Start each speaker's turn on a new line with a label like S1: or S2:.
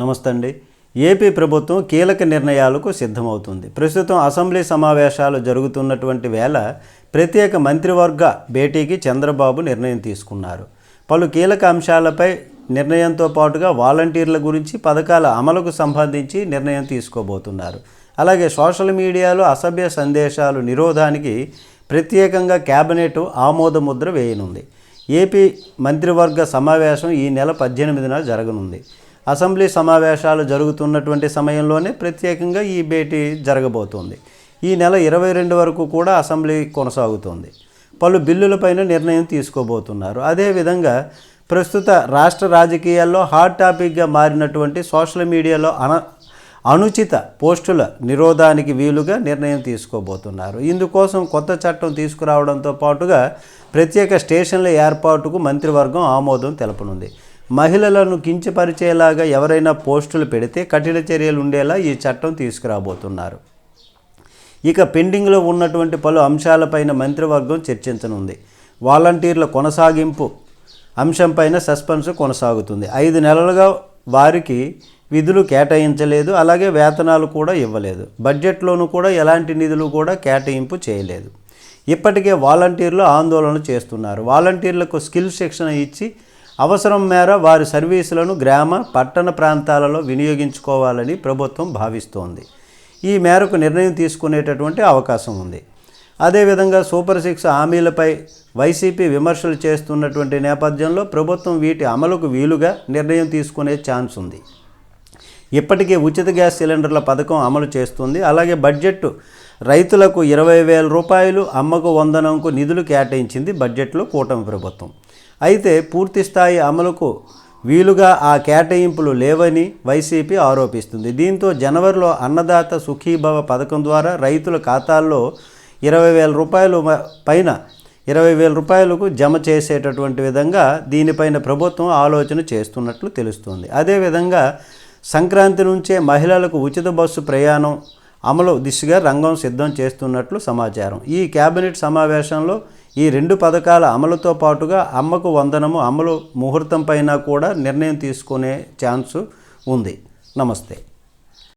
S1: నమస్తే అండి ఏపీ ప్రభుత్వం కీలక నిర్ణయాలకు సిద్ధమవుతుంది. ప్రస్తుతం అసెంబ్లీ సమావేశాలు జరుగుతున్నటువంటి వేళ ప్రత్యేక మంత్రివర్గ భేటీకి చంద్రబాబు నిర్ణయం తీసుకున్నారు. పలు కీలక అంశాలపై నిర్ణయంతో పాటుగా వాలంటీర్ల గురించి పథకాల అమలుకు సంబంధించి నిర్ణయం తీసుకోబోతున్నారు. అలాగే సోషల్ మీడియాలో అసభ్య సందేశాలు నిరోధానికి ప్రత్యేకంగా కేబినెట్ ఆమోద ముద్ర వేయనుంది. ఏపీ మంత్రివర్గ సమావేశం ఈ నెల పద్దెనిమిదిన జరగనుంది. అసెంబ్లీ సమావేశాలు జరుగుతున్నటువంటి సమయంలోనే ప్రత్యేకంగా ఈ భేటీ జరగబోతోంది. ఈ నెల ఇరవై రెండు వరకు కూడా అసెంబ్లీ కొనసాగుతోంది. పలు బిల్లులపైన నిర్ణయం తీసుకోబోతున్నారు. అదేవిధంగా ప్రస్తుత రాష్ట్ర రాజకీయాల్లో హాట్ టాపిక్గా మారినటువంటి సోషల్ మీడియాలో అన అనుచిత పోస్టుల నిరోధానికి వీలుగా నిర్ణయం తీసుకోబోతున్నారు. ఇందుకోసం కొత్త చట్టం తీసుకురావడంతో పాటుగా ప్రత్యేక స్టేషన్ల ఏర్పాటుకు మంత్రివర్గం ఆమోదం తెలపనుంది. మహిళలను కించపరిచేలాగా ఎవరైనా పోస్టులు పెడితే కఠిన చర్యలు ఉండేలా ఈ చట్టం తీసుకురాబోతున్నారు. ఇక పెండింగ్లో ఉన్నటువంటి పలు అంశాలపైన మంత్రివర్గం చర్చించనుంది. వాలంటీర్ల కొనసాగింపు అంశంపైన సస్పెన్స్ కొనసాగుతుంది. ఐదు నెలలుగా వారికి విధులు కేటాయించలేదు. అలాగే వేతనాలు కూడా ఇవ్వలేదు. బడ్జెట్లోనూ కూడా ఎలాంటి నిధులు కూడా కేటాయింపు చేయలేదు. ఇప్పటికే వాలంటీర్లు ఆందోళన చేస్తున్నారు. వాలంటీర్లకు స్కిల్ శిక్షణ ఇచ్చి అవసరం మేర వారి సర్వీసులను గ్రామ పట్టణ ప్రాంతాలలో వినియోగించుకోవాలని ప్రభుత్వం భావిస్తోంది. ఈ మేరకు నిర్ణయం తీసుకునేటటువంటి అవకాశం ఉంది. అదేవిధంగా సూపర్ సిక్స్ హామీలపై వైసీపీ విమర్శలు చేస్తున్నటువంటి నేపథ్యంలో ప్రభుత్వం వీటి అమలుకు వీలుగా నిర్ణయం తీసుకునే ఛాన్స్ ఉంది. ఇప్పటికే ఉచిత గ్యాస్ సిలిండర్ల పథకం అమలు చేస్తుంది. అలాగే బడ్జెట్ రైతులకు ఇరవై వేల రూపాయలు అమ్మకు వందనంకు నిధులు కేటాయించింది బడ్జెట్లో కూటమి ప్రభుత్వం. అయితే పూర్తి స్థాయి అమలుకు వీలుగా ఆ కేటాయింపులు లేవని వైసీపీ ఆరోపిస్తుంది. దీంతో జనవరిలో అన్నదాత సుఖీభవ పథకం ద్వారా రైతుల ఖాతాల్లో ఇరవై వేల రూపాయలు పైన ఇరవై వేల రూపాయలకు జమ చేసేటటువంటి విధంగా దీనిపైన ప్రభుత్వం ఆలోచన చేస్తున్నట్లు తెలుస్తుంది. అదేవిధంగా సంక్రాంతి నుంచే మహిళలకు ఉచిత బస్సు ప్రయాణం అమలు దిశగా రంగం సిద్ధం చేస్తున్నట్లు సమాచారం. ఈ కేబినెట్ సమావేశంలో ఈ రెండు పథకాల అమలుతో పాటుగా అమ్మకు వందనము అమలు ముహూర్తం పైన కూడా నిర్ణయం తీసుకునే ఛాన్సు ఉంది. నమస్తే.